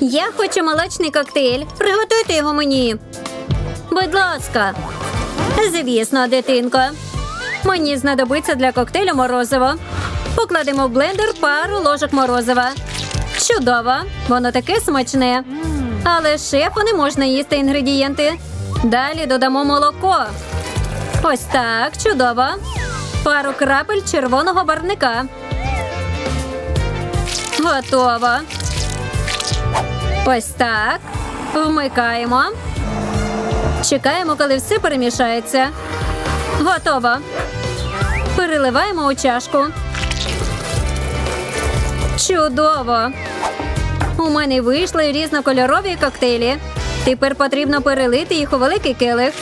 Я хочу молочний коктейль. Приготуйте його мені. Будь ласка. Звісно, дитинко. Мені знадобиться для коктейлю морозиво. Покладемо в блендер пару ложок морозива. Чудово, воно таке смачне. Але шефу не можна їсти інгредієнти. Далі додамо молоко. Ось так, чудово. Пару крапель червоного барвника. Готово. Ось так. Вмикаємо. Чекаємо, коли все перемішається. Готово. Переливаємо у чашку. Чудово! У мене вийшли різнокольорові коктейлі. Тепер потрібно перелити їх у великий келих.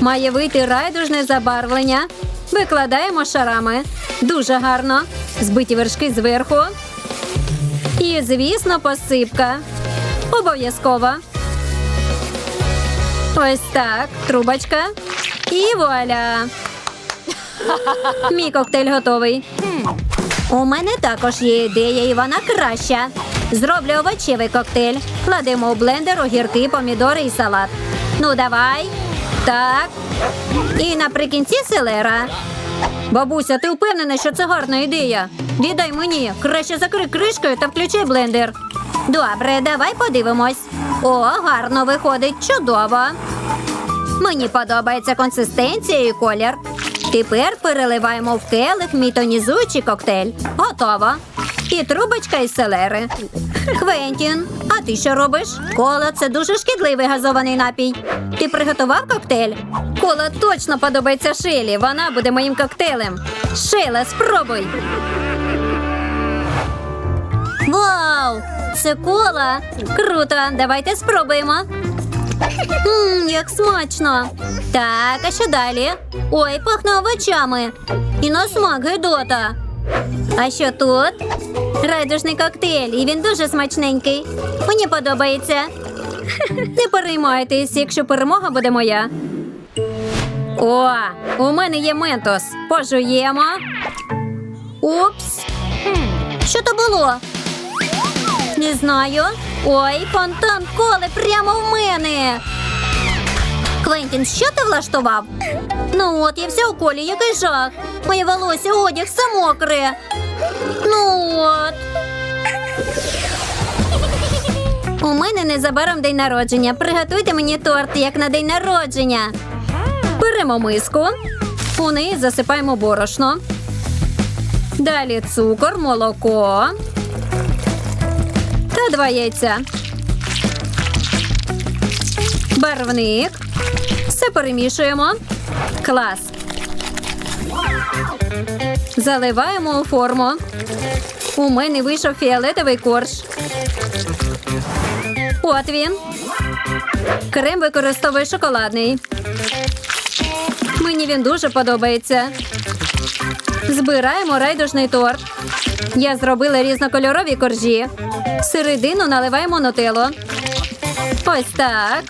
Має вийти райдужне забарвлення. Викладаємо шарами. Дуже гарно. Збиті вершки зверху. І, звісно, посипка. Обов'язково. Ось так. Трубочка. І вуаля. Мій коктейль готовий. У мене також є ідея, і вона краща. Зроблю овочевий коктейль. Кладемо у блендер огірки, помідори і салат. Ну, давай. Так. І наприкінці селера. Бабуся, ти впевнена, що це гарна ідея? Віддай мені. Краще закрий кришкою та включи блендер. Добре, давай подивимось. О, гарно виходить, чудово. Мені подобається консистенція і колір. Тепер переливаємо в келих мій тонізуючий коктейль. Готово. І трубочка із селери. Квентін, а ти що робиш? Кола це дуже шкідливий газований напій. Ти приготував коктейль? Кола точно подобається Шелі. Вона буде моїм коктейлем. Шеле, спробуй. Вау! Це кола! Круто! Давайте спробуємо. Ммм, як смачно. Так, а що далі? Ой, пахне овочами. І на смак гидота. А що тут? Райдужний коктейль, і він дуже смачненький. Мені подобається. Не переймайтесь, якщо перемога буде моя. О, у мене є ментос. Пожуємо. Упс. Що то було? Не знаю. Ой, фонтан коли прямо в мене. Квентін, що ти влаштував? Ну от, я вся у колі, який жах. Моє волосся, одяг, все мокре. Ну от. У мене незабаром день народження. Приготуйте мені торт, як на день народження. Беремо миску. У неї засипаємо борошно. Далі цукор, молоко та два яйця. Барвник. Все перемішуємо. Клас. Заливаємо у форму. У мене вийшов фіолетовий корж. От він. Крем використовую шоколадний. Мені він дуже подобається. Збираємо райдужний торт. Я зробила різнокольорові коржі. Середину наливаємо нутелло. Ось так.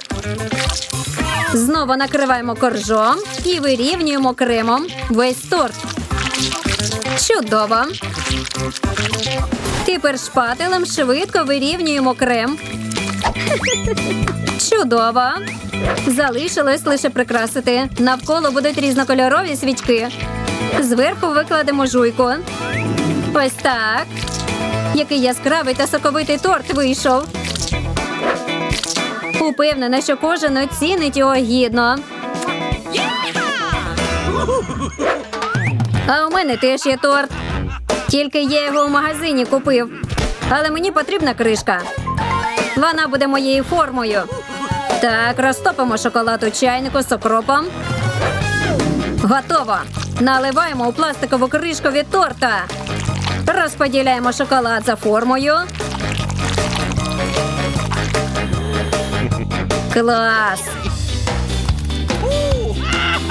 Знову накриваємо коржом і вирівнюємо кремом весь торт. Чудово. Тепер шпателем швидко вирівнюємо крем. Чудово. Залишилось лише прикрасити. Навколо будуть різнокольорові свічки. Зверху викладемо жуйку. Ось так. Який яскравий та соковитий торт вийшов. Упевнена, що кожен оцінить його гідно. А у мене теж є торт. Тільки я його в магазині купив. Але мені потрібна кришка. Вона буде моєю формою. Так, розтопимо шоколад у чайнику з окропом. Готово. Наливаємо у пластикову кришку від торта. Розподіляємо шоколад за формою. Клас.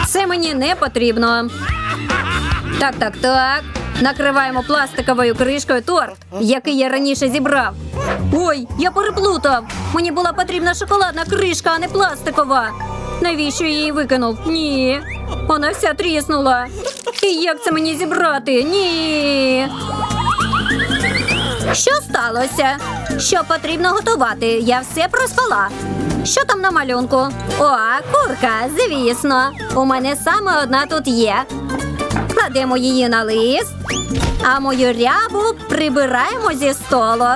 Це мені не потрібно. Так, так, так. Накриваємо пластиковою кришкою торт, який я раніше зібрав. Ой, я переплутав. Мені була потрібна шоколадна кришка, а не пластикова. Навіщо я її викинув? Ні. Вона вся тріснула. І як це мені зібрати? Ні. Що сталося? Що потрібно готувати? Я все проспала. Що там на малюнку? О, курка, звісно. У мене саме одна тут є. Кладемо її на лист, а мою рябу прибираємо зі столу.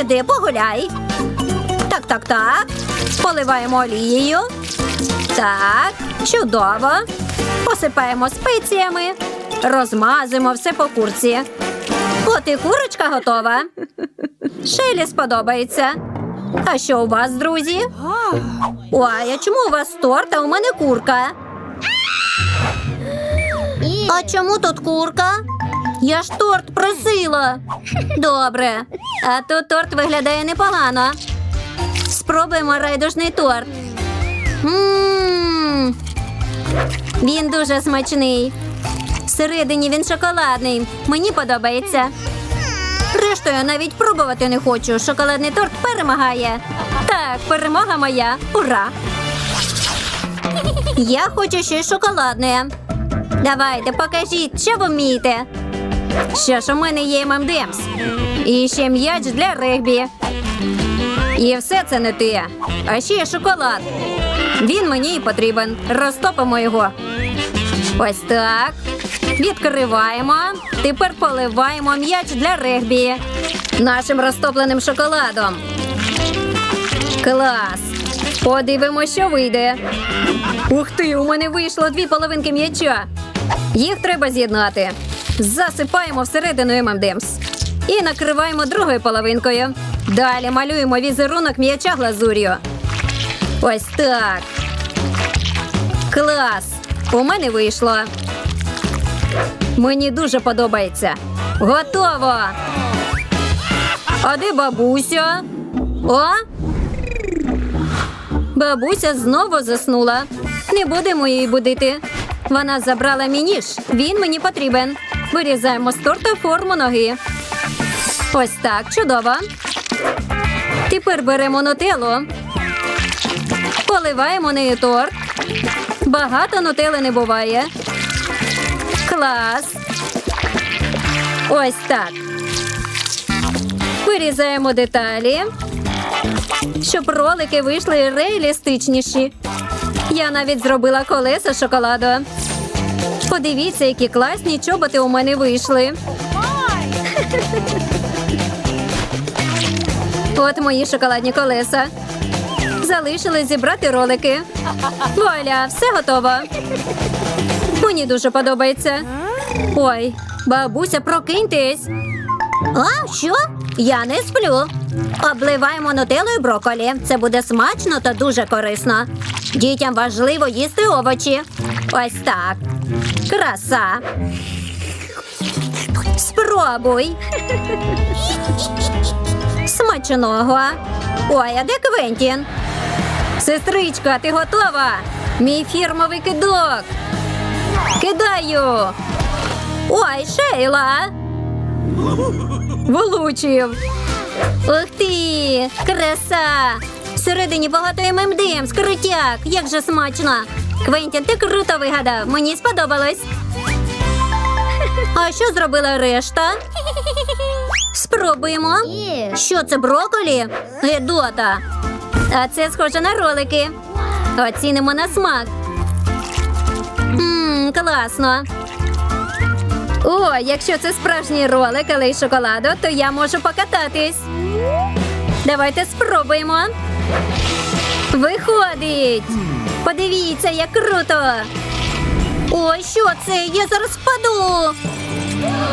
Іди погуляй. Так, так, так. Поливаємо олією. Так, чудово. Посипаємо спеціями, розмазуємо все по курці. От і курочка готова. Шелі сподобається. А що у вас, друзі? Ой, а чому у вас торт, а у мене курка? А чому тут курка? Я ж торт просила. Добре. А тут торт виглядає непогано. Спробуємо райдужний торт. Мм. Він дуже смачний. Всередині він шоколадний. Мені подобається. Рештою навіть пробувати не хочу. Шоколадний торт перемагає. Так, перемога моя. Ура! Я хочу щось шоколадне. Давайте, покажіть, що ви вмієте. Що ж, у мене є ММДМС. І ще м'яч для регбі. І все це не те. А ще є шоколад. Він мені і потрібен. Розтопимо його. Ось так. Відкриваємо. Тепер поливаємо м'яч для регбі. Нашим розтопленим шоколадом. Клас. Подивимося, що вийде. Ух ти, у мене вийшло дві половинки м'яча. Їх треба з'єднати. Засипаємо всередину ММДМС. І накриваємо другою половинкою. Далі малюємо візерунок м'яча глазур'ю. Ось так. Клас! У мене вийшло. Мені дуже подобається. Готово. А де бабуся? О? Бабуся знову заснула. Не будемо її будити. Вона забрала мій ніж. Він мені потрібен. Вирізаємо з торта форму ноги. Ось так, чудово. Тепер беремо нутеллу. Поливаємо нею торт. Багато нутели не буває. Клас. Ось так. Вирізаємо деталі, щоб ролики вийшли реалістичніші. Я навіть зробила колеса шоколаду. Подивіться, які класні чоботи у мене вийшли. От мої шоколадні колеса. Залишилось зібрати ролики. Вуаля, все готово. Мені дуже подобається. Ой, бабуся, прокиньтесь. А, що? Я не сплю. Обливаємо нутелою броколі. Це буде смачно та дуже корисно. Дітям важливо їсти овочі. Ось так. Краса. Спробуй. Смачного. Ой, а де Квентін? Сестричка, ти готова? Мій фірмовий кидок. Кидаю. Ой, Шейла. Влучив. Ух ти! Краса! Всередині багато ММДМ, скрутяк. Як же смачно! Квентін, ти круто вигадав. Мені сподобалось. А що зробила решта? Спробуємо. Що це броколі? Гедота. А це схоже на ролики. Оцінимо на смак. Ммм, класно. О, якщо це справжній ролик, але й шоколаду, то я можу покататись. Давайте спробуємо. Виходить. Подивіться, як круто. О, що це? Я зараз впаду.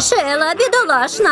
Шела бідолашна.